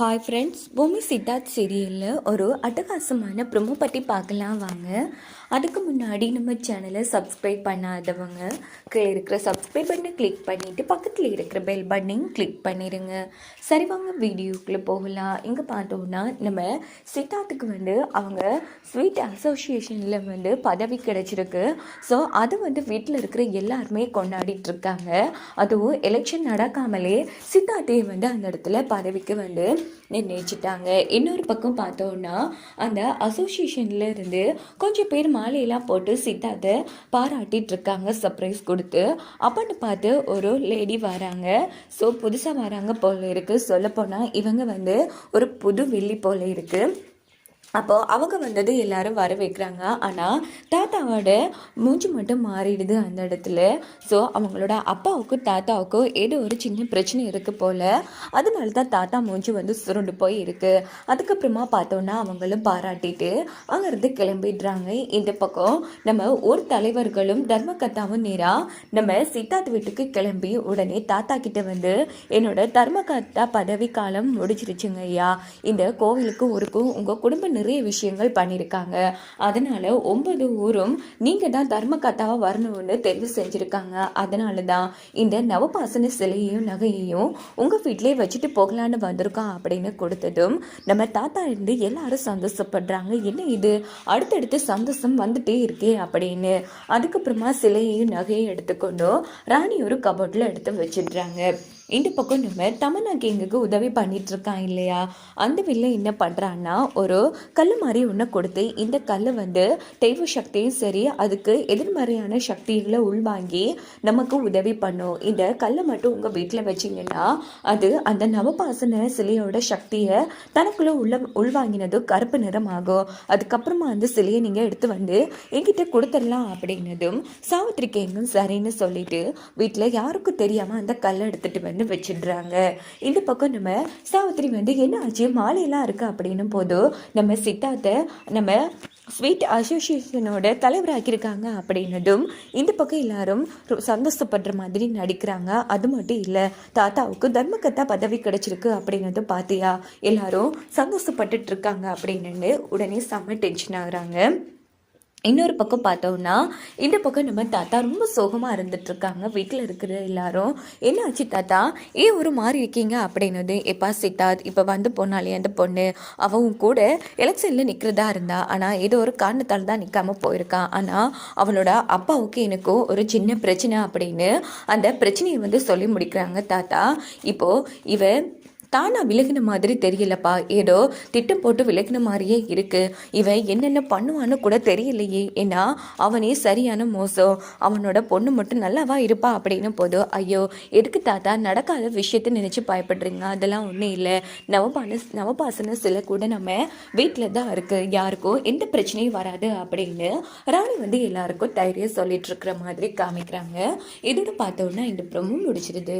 Hi friends பூமி சித்தார்த் சீரியலில் ஒரு அட்டகாசமான ப்ரொமோ பற்றி பார்க்கலாம் வாங்க. அதுக்கு முன்னாடி நம்ம சேனலை சப்ஸ்கிரைப் பண்ணாதவங்க கீழே இருக்கிற சப்ஸ்கிரைப் பண்ணி கிளிக் பண்ணிவிட்டு பக்கத்தில் இருக்கிற பெல் பட்டனையும் கிளிக் பண்ணிடுங்க சரி வாங்க வீடியோக்குள்ளே போகலாம். இங்கே பார்த்தோன்னா நம்ம சித்தார்த்துக்கு வந்து அவங்க ஸ்வீட் அசோசியேஷனில் வந்து பதவி கிடச்சிருக்கு. ஸோ அதை வந்து வீட்டில் இருக்கிற எல்லாருமே கொண்டாடிட்டு இருக்காங்க. அதுவும் எலெக்ஷன் நடக்காமலே சித்தார்த்தையை வந்து அந்த இடத்துல பதவிக்கு வந்து நிர்ணயிச்சிட்டாங்க. இன்னொரு பக்கம் பார்த்தோன்னா அந்த அசோசியேஷன்ல இருந்து கொஞ்சம் பேர் மாலையெல்லாம் போட்டு சித்தார்த்தை பாராட்டிட்டு இருக்காங்க சர்ப்ரைஸ் கொடுத்து. அப்படின்னு பார்த்து ஒரு லேடி வராங்க. ஸோ புதுசாக வராங்க போல இருக்குது சொல்லப்போனால் இவங்க வந்து ஒரு புது வெள்ளி போல இருக்குது அப்போது அவங்க வந்தது எல்லாரும் வர வைக்கிறாங்க. ஆனால் தாத்தாவோட மூஞ்சி மட்டும் மாறிடுது அந்த இடத்துல. ஸோ அவங்களோட அப்பாவுக்கும் தாத்தாவுக்கும் ஏதோ ஒரு சின்ன பிரச்சனை இருக்குது போல். அதனால தான் தாத்தா மூஞ்சி வந்து சுருண்டு போய் இருக்குது அதுக்கப்புறமா பார்த்தோன்னா அவங்களும் பாராட்டிட்டு அங்கேருந்து கிளம்பிடுறாங்க. இந்த பக்கம் நம்ம ஊர் தலைவர்களும் தர்மகத்தாவும் நேராக நம்ம சித்தார்த் வீட்டுக்கு கிளம்பி உடனே தாத்தா கிட்ட வந்து என்னோட தர்மகத்தா பதவி காலம் முடிச்சிருச்சுங்க ஐயா. இந்த கோவிலுக்கு ஊருக்கும் உங்கள் குடும்ப நிறைய விஷயங்கள் பண்ணியிருக்காங்க அதனால் ஒன்பது ஊரும் நீங்கள் தான் தர்மகத்தாவாக வரணும்னு தெரிவு செஞ்சுருக்காங்க. அதனால தான் இந்த நவபாசன சிலையையும் நகையையும் உங்கள் வீட்டிலே வச்சுட்டு போகலான்னு வந்திருக்கோம் அப்படின்னு கொடுத்ததும் நம்ம தாத்தா இருந்து எல்லாரும் சந்தோஷப்படுறாங்க. என்ன இது? அடுத்தடுத்து சந்தோஷம் வந்துட்டே இருக்கே அப்படின்னு. அதுக்கப்புறமா சிலையையும் நகையும் எடுத்துக்கொண்டும் ராணி ஒரு கபோர்டில் எடுத்து வச்சிடுறாங்க. இந்த பக்கம் நம்ம தமன்னா கேங்குக்கு உதவி பண்ணிட்டு இருக்கான் இல்லையா? அந்த வில்ல என்ன பண்ணுறான்னா ஒரு கல் மாதிரி ஒன்று கொடுத்து இந்த கல் வந்து தெய்வ சக்தியும் சரி அதுக்கு எதிர்மறையான சக்திகளை உள்வாங்கி நமக்கு உதவி பண்ணும். இந்த கல்லை மட்டும் உங்கள் வீட்டில் வச்சிங்கன்னா அது அந்த நவபாசன சிலையோட சக்தியை தனக்குள்ளே உள்ள உள்வாங்கினதும் கருப்பு நிறமாகும். அதுக்கப்புறமா அந்த சிலையை நீங்கள் எடுத்து வந்து என்கிட்ட கொடுத்துடலாம் அப்படின்னதும் சாவித்திரிக்கு எங்கும் சரின்னு சொல்லிட்டு வீட்டில் யாருக்கும் தெரியாமல் அந்த கல்லை எடுத்துகிட்டு வந்து வச்சிடுறாங்க. இந்த பக்கம் நம்ம சாவித்திரி வந்து என்ன ஆச்சு? மாலையெல்லாம் இருக்குது அப்படின்னும் போது நம்ம சித்தார்த்தை நம்ம ஸ்வீட் அசோசியேஷனோட தலைவராக்கியிருக்காங்க அப்படின்னதும் இந்த பக்கம் எல்லாரும் ரொ- சந்தோஷப்படுற மாதிரி நடிக்கிறாங்க. அது மட்டும் இல்லை தாத்தாவுக்கு தர்மகத்தா பதவி கிடைச்சிருக்கு அப்படின்னதும் பார்த்தியா எல்லாரும் சந்தோஷப்பட்டுட்டு இருக்காங்க அப்படின்னு உடனே செம்ம டென்ஷன் ஆகுறாங்க. இன்னொரு பக்கம் பார்த்தோம்னா இந்த பக்கம் நம்ம தாத்தா ரொம்ப சோகமாக இருந்துட்டுருக்காங்க. வீட்டில் இருக்கிற எல்லாரும் என்ன ஆச்சு தாத்தா? ஏன் ஒரு மாதிரி இருக்கீங்க? அப்படின்னது எப்பா சித்தார்த் இப்போ வந்து போனாலே அந்த பொண்ணு. அவன் கூட எலெக்ஷனில் நிற்கிறதா இருந்தா ஆனால் ஏதோ ஒரு காரணத்தால் தான் நிற்காமல் போயிருக்கான் ஆனால் அவளோட அப்பாவுக்கு எனக்கும் ஒரு சின்ன பிரச்சனை அப்படின்னு அந்த பிரச்சனையை வந்து சொல்லி முடிக்கிறாங்க தாத்தா. இப்போது இவன் தானா விலகின மாதிரி தெரியலப்பா. ஏதோ திட்டம் போட்டு விலகின மாதிரியே இருக்கு. இவன் என்னென்ன பண்ணுவான்னு கூட தெரியலையே. ஏன்னா அவனே சரியான மோசம். அவனோட பொண்ணு மட்டும் நல்லாவா இருப்பா அப்படின்னு போதும் ஐயோ எதுக்கு தாத்தா நடக்காத விஷயத்த நினைச்சு பயப்படுறீங்க? அதெல்லாம் ஒன்றும் இல்லை. நவபான நவபாசன சில கூட நம்ம வீட்டில் தான் இருக்கு. யாருக்கும் எந்த பிரச்சனையும் வராது அப்படின்னு ராணி வந்து எல்லாருக்கும் தைரியம் சொல்லிட்டு இருக்கிற மாதிரி காமிக்கிறாங்க. இதோட பார்த்தோன்னா இந்த ப்ரொமோ முடிச்சிருது.